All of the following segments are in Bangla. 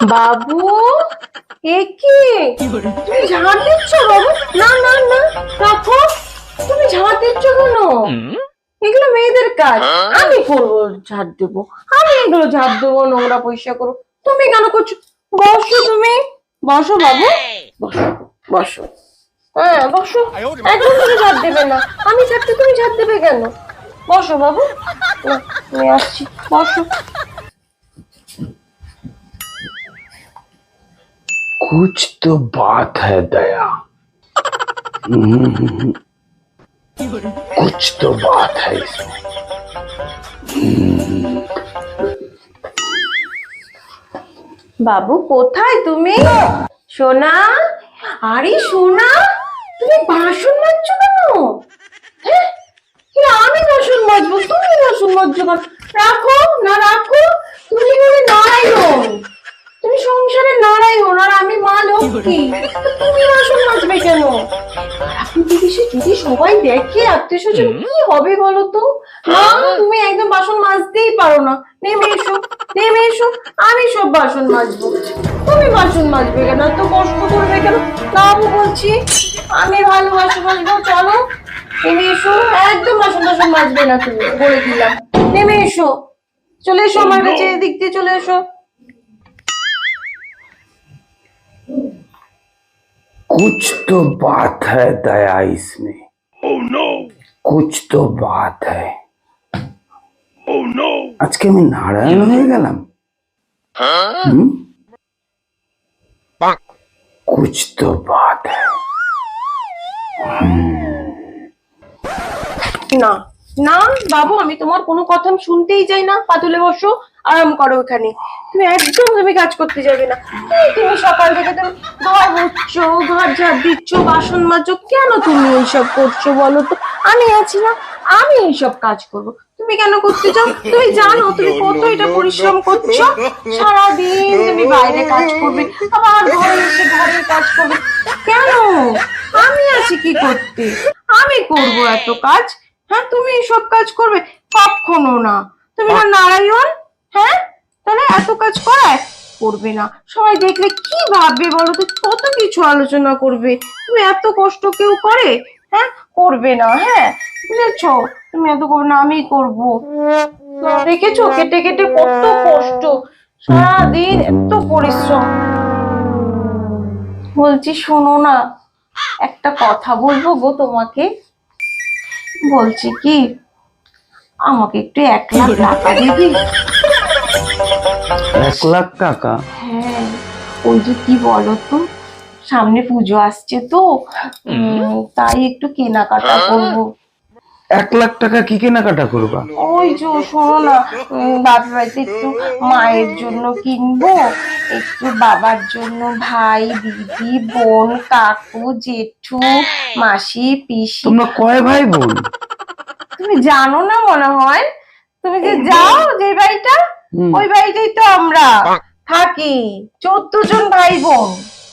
বাবু এ কি? তুমি ঝাড় দিচ্ছ বাবু? না না না রাখো। তুমি ঝাড় দিচ্ছ কেন? এগুলো মেয়েদের কাজ। আমি করব ঝাড় দেবো। আমি এগুলো ঝাড় দেবো নোংরা পরিষ্কার করব। তুমি কেন করছ? বসো তুমি। বসো বাবু। বসো বসো। হ্যাঁ বসো। একদম তুমি ঝাড় দেবে না। আমি থাকতে তুমি ঝাড় দেবে কেন? বসো বাবু। আমি আসছি। বসো। कुछ तो बात है दया हम्म, कुछ तो बात है इसमें বাবু কোথায় তুমি সোনা আরে সোনা তুমি বাসন মাজছো কেন হ্যাঁ? কি আমি বাসন মাজবো তুমি বাসন মাজছো কেন রাখো না রাখো তুমি করে নারায়ণ লক্ষ্মী তুমি বাসন মাজবে কেন? যদি সবাই দেখে আত্মীয় স্বজন কি হবে বলো তো? না তুমি একদম বাসন মাজতেই পারো না। নেমে এসো নেমে এসো আমি সব বাসন মাজবো। তুমি বাসন মাজবে কেন? তো কষ্ট করবে কেন? তাও বলছি আমি ভালো বাসন মাজবো চলো। নেমে এসো একদম বাসন বাসন মাজবে না তুমি বলে দিলাম। নেমে এসো। চলে এসো আমার কাছে এদিক দিয়ে চলে এসো। कुछ तो बात है दया इसमें कुछ तो बात है আজকে আমি নারায়ণ হয়ে গেলাম হুম? कुछ तो बात है না না, বাবু, আমি তোমার কোনো কথা শুনতেই চাই না। পাতুলে বসো, আরাম করো এখানে। তুমি একদম তুমি কাজ করতে যাবে না। তুমি সকাল থেকে তুমি ঘর মুছছো, ঘর ঝাড় দিচ্ছ, বাসন মাজছো কেন তুমি এইসব করছ বলো তো? আমি আছি না, আমি এইসব কাজ করব। তুমি কেন করতে চাও? তুমি জানো তুমি কত এটা পরিশ্রম করছ। সারাদিন তুমি বাইরে কাজ করবে, আবার ঘরে এসে ঘরের কাজ করবে। কেন? আমি আছি কি করতে? আমি করব এত কাজ। হ্যাঁ তুমি সব কাজ করবে? কখনো না। তুমি না নারায়ণ? হ্যাঁ? তাহলে এত কাজ করায় করবে না। সবাই দেখলে কি ভাববে বলো তো? কত কিছু আলোচনা করবে? তুমি এত কষ্ট কেউ করে? হ্যাঁ? করবে না হ্যাঁ? বুঝেছ? তুমি এত করবে না আমি করব। দেখেছ? কেটে কেটে কত কষ্ট। সারাদিন এত পরিশ্রম। বলছি শোনো না একটা কথা বলব গো তোমাকে। বলছি কি? আমাকে একটু এক লাখ টাকা দিবি এক লাখ টাকা? হ্যাঁ ওই যে কি বলো তো? সামনে পুজো আসছে তো। তাই একটু কেনাকাটা করব। এক লাখ টাকা কি কেনাকাটা করবা? ওই যে শোনো না বাপের বাড়িতে একটু মায়ের জন্য কিনবো। একটু বাবার জন্য ভাই দিদি বোন কাকু জেঠু মাসি পিসি। তোমরা কয় ভাই বোন তুমি জানো না মনে হয়? তুমি যে যাও যে বাড়িটা ওই বাড়িতেই তো আমরা থাকি। চোদ্দ জন ভাই বোন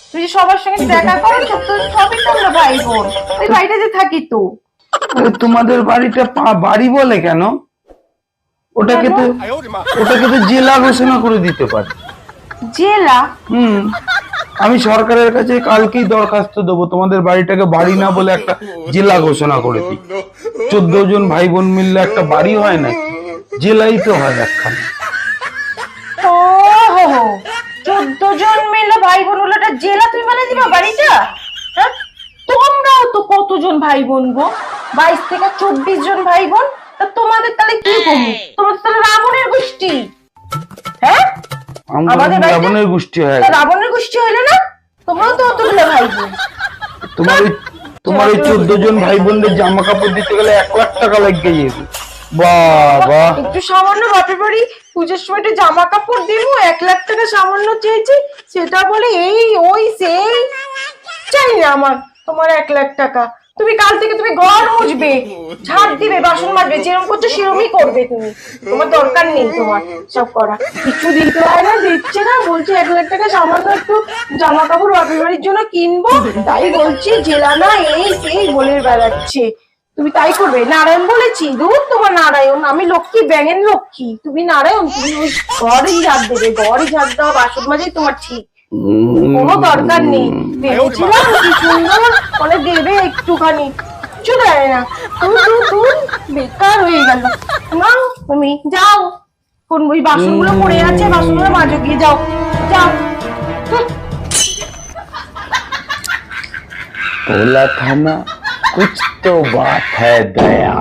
তুমি যে সবার সঙ্গে দেখা করো চোদ্দ জন সবই তো আমরা ভাই বোন ওই বাড়িটাতে থাকি তো। তোমাদের বাড়িটা পা- বাড়ি বলে কেন? ওটাকে তো ওটাকে তো জেলা ঘোষণা করে দিতে পারে। জেলা? হুম। আমি সরকারের কাছে কালকেই দরখাস্ত দেবো তোমাদের বাড়িটাকে বাড়ি না বলে একটা জেলা ঘোষণা করে দিই। চোদ্দ জন ভাই বোন মিললে একটা বাড়ি হয় না জেলাই তো হয় একখানে। চোদ্দ জন মিলে ভাই বোন হলো একটা জেলা তুমি দিবা বাড়িটা? হ্যাঁ? তোমরাও তো কতজন ভাই বোন গো? বাইশ থেকে চব্বিশ জন ভাই বোন তা তোমাদের তাহলে কি কমু তোমাদের তাহলে রাবণের গোষ্ঠী। হ্যাঁ? আমাদের রাবণের গোষ্ঠী হয়ে রাবণের গোষ্ঠী হইল তোমরাও তো অতগুলো ভাই তোমার তোমার ওই চোদ্দ জন ভাই বোনদের জামা কাপড় দিতে গেলে এক লাখ টাকা লাগবে যাবে বাবা। একটু সামান্য বাপের বাড়ি পুজোর সময় একটু জামা কাপড় দিব এক লাখ টাকা সামান্য চেয়েছি সেটা বলে এই ওই সেই। চাই না আমার তোমার এক লাখ টাকা। তুমি কাল থেকে তুমি ঘর মুছবে ঝাড় দিবে বাসন মাজবে যেরকম করছ সেরকমই করবে তুমি। তোমার দরকার নেই তোমার সব করা কিছু দিতে হয় না দিচ্ছে না বলছে এক লাখ টাকা সামান্য একটু জামা কাপড় বাপের বাড়ির জন্য কিনবো তাই বলছি জেলা না এই সেই বলে বেড়াচ্ছে। তুমি তাই করবে? নারায়ণ বলেছি দূর তোমার নারায়ণ আমি লক্ষ্মী ব্যাঙের লক্ষ্মী। তুমি নারায়ণ তুমি ওই ঘরই ঝাড় দেবে ঘরই ঝাড় দেওয়া বাসন মাঝেই তোমার ঠিক। কোনো দরকার নেই ভেবেছিলাম কি সুন্দর বলে দেবে একটুখানি কিচ্ছু দেয় না তুই তুই তুই বেকার হয়ে গেল না তুমি যাও কোন ওই বাসনগুলো পড়ে আছে বাসনগুলো মাঝে গিয়ে যাও যাও হুঁ। बोला था ना कुछ तो बात है दया